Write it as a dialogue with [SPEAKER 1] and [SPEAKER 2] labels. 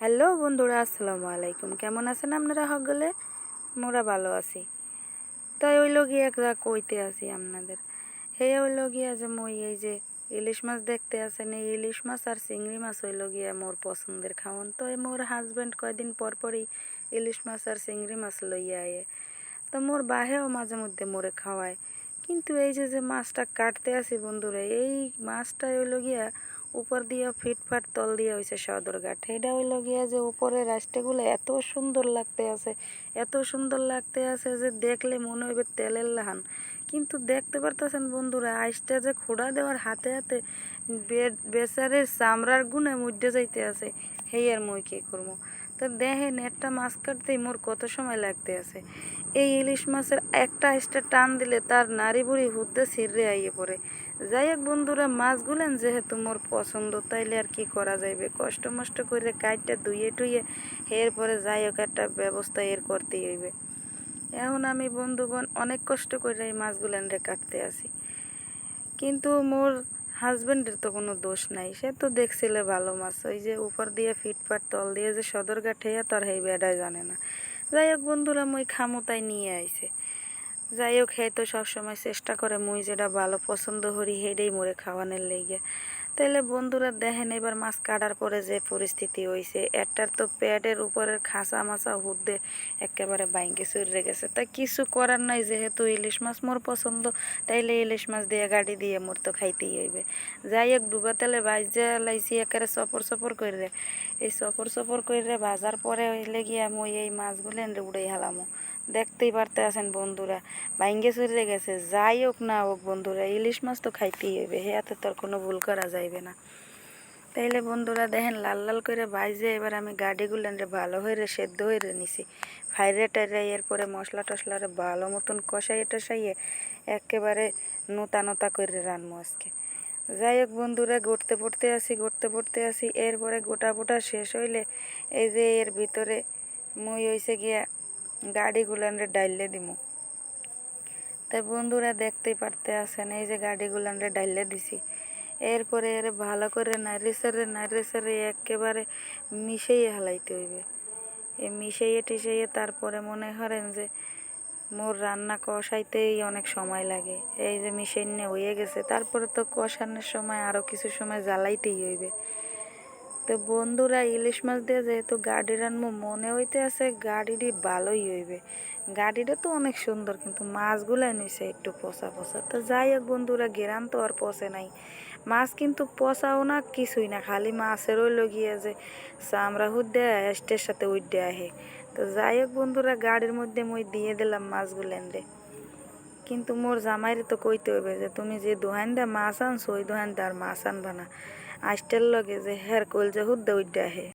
[SPEAKER 1] Hello বন্ধুরা, আসসালামু আলাইকুম। কেমন আছেন আপনারা সকলে? মোরা ভালো আছি। তাই ওই লগিয়া একটা কইতে আছি আপনাদের। সেই ওই লগিয়া যে মই এই যে ইলিশ মাছ দেখতে আছেন, এই ইলিশ মাছ আর চিংড়ি মাছ হইল গিয়া মোর পছন্দের খাওয়ান। তো মোর হাজব্যান্ড কয়দিন পর পরই ইলিশ মাছ আর চিংড়ি মাছ লইয়া আয়ে। তো মোর বাহেও মাঝে মধ্যে মোরে খাওয়ায়। কিন্তু এই যে যে মাছটা কাটতে আসি বন্ধুরা, এই মাছটা হইল গিয়া উপর দিয়ে ফিটফাট তল দিয়ে হয়েছে সদরঘাট এটা হইল গিয়া যে উপরে রাস্তাগুলো এত সুন্দর লাগতে আছে, এত সুন্দর লাগতে আছে যে দেখলে মনে হইবে তেলের লাহান। কিন্তু দেখতে পারতেছেন বন্ধুরা, আইসটা যে খোড়া দেওয়ার হাতে হাতে বেচারের চামড়ার গুণে মুড্ডে যাইতে আছে। হেই আর মই কী করব তো দেখেন একটা মাছ কাটতেই মোর কত সময় লাগতে আছে। এই ইলিশ মাছের একটা আইসটা টান দিলে তার নারী বুড়ি হুদ্দে ছিঁড়ে আইয়ে পড়ে। যাই হোক বন্ধুরা মাছগুলেন যেহেতু মোর পছন্দ, তাইলে আর কি করা যাইবে? কষ্ট মষ্ট করে কাইটটা ধুয়ে টুয়ে এরপরে যাই হোক একটা ব্যবস্থা এর করতেই হইবে। এখন আমি বন্ধুগণ অনেক কষ্ট করে এই মাছগুলান রে কাটতে আসি। কিন্তু মোর হাজবেন্ডের তো কোনো দোষ নাই, সে তো দেখছিলে ভালো মাছ। ওই যে উপর দিয়ে ফিটফাট, তল দিয়ে যে সদরঘাট হইয়া তার হেই বেড়াই জানে না। যাই হোক বন্ধুরা, মই খামুতাই নিয়ে আইছে। যাই হোক, হে তো সবসময় চেষ্টা করে মুই যেটা ভালো পছন্দ করি হেডেই মোরে খাওয়ানোর লেগে তাইলে বন্ধুরা দেখেন, এবার মাছ কাটার পরে যে পরিস্থিতি হয়েছে একটার তো প্যাডের উপরের খাসা মাছা হুদ্দে একেবারে বাইঙ্গে চুরে গেছে। তা কিছু করার নাই, যেহেতু ইলিশ মাছ মোর পছন্দ, তাইলে ইলিশ মাছ দিয়ে গাড়ি দিয়ে মোর তো খাইতেই হইবে। যাই হোক, ডুবা তেলে ভাজা লাইছি, একেবারে সপর সপর করে এই সপর সপর করে ভাজার পরে হইলে গিয়া মই এই মাছগুলো উড়াই হালামো। দেখতেই পারতে আছেন বন্ধুরা। ভাঙ্গে চুরে গেছে, যাই হোক না হোক বন্ধুরা, ইলিশ মাছ তো খাইতেই হইবে, হেয়াতে তো আর কোনো ভুল করা যাইবে না। তাইলে বন্ধুরা দেখেন, লাল লাল করে ভাইজে এবার আমি গাড়িগুলো ভালো হয়ে সেদ্ধ হয়ে নিছি। ফাইরে টাইরে এরপরে মশলা টশলারে ভালো মতন কষাইয়ে টসাইয়ে একেবারে নোতা নোতা করে রানবো আজকে। যাই হোক বন্ধুরা, গড়তে পড়তে আসি, গড়তে পড়তে আসি, এরপরে গোটা পোটা শেষ হইলে এই যে এর ভিতরে মই হইছে গিয়া গাড়িগুলানরে ডাইলে দিমু। তাই বন্ধুরা দেখতেই পারতে আসেন এই যে গাড়িগুলানরে ডাইলে দিছি। এরপরে এর ভালো করে নাড়ি সারে নাড়ি সারে একেবারে মিশাইয়ে হালাইতে হইবে। এই মিশাইয়ে টিশাইয়ে তারপরে মনে করেন যে মোর রান্না কষাইতেই অনেক সময় লাগে। এই যে মিশাইনে হয়ে গেছে, তারপরে তো কষানোর সময় আরও কিছু সময় জ্বালাইতেই হইবে। তো বন্ধুরা, ইলিশ মাছ দিয়ে যেহেতু গাড়ি রানবো, মনে হইতে আছে গাড়িটি ভালোই হইবে। গাড়িটা তো অনেক সুন্দর, কিন্তু মাছগুলাই নিছে একটু পচা পচা। তো যাই হোক বন্ধুরা গেরান তো আর পচে নাই। মাছ কিন্তু পচাও না, কিছুই না, খালি মাছেরও লগিয়ে যে চামড়া হুদ্দে এস্টের সাথে উড্ডে আহে। তো যাই হোক বন্ধুরা, গাড়ির মধ্যে মই দিয়ে দিলাম মাছগুলেন রে কিন্তু মোর জামাইরে তো কইতে হইবে যে, তুমি যে দোহান মাছ আনছো, ওই দোহান মাছ আনবা না। আইসটার লগে যে হের কল যে হুদ্দা উড্ডা আহে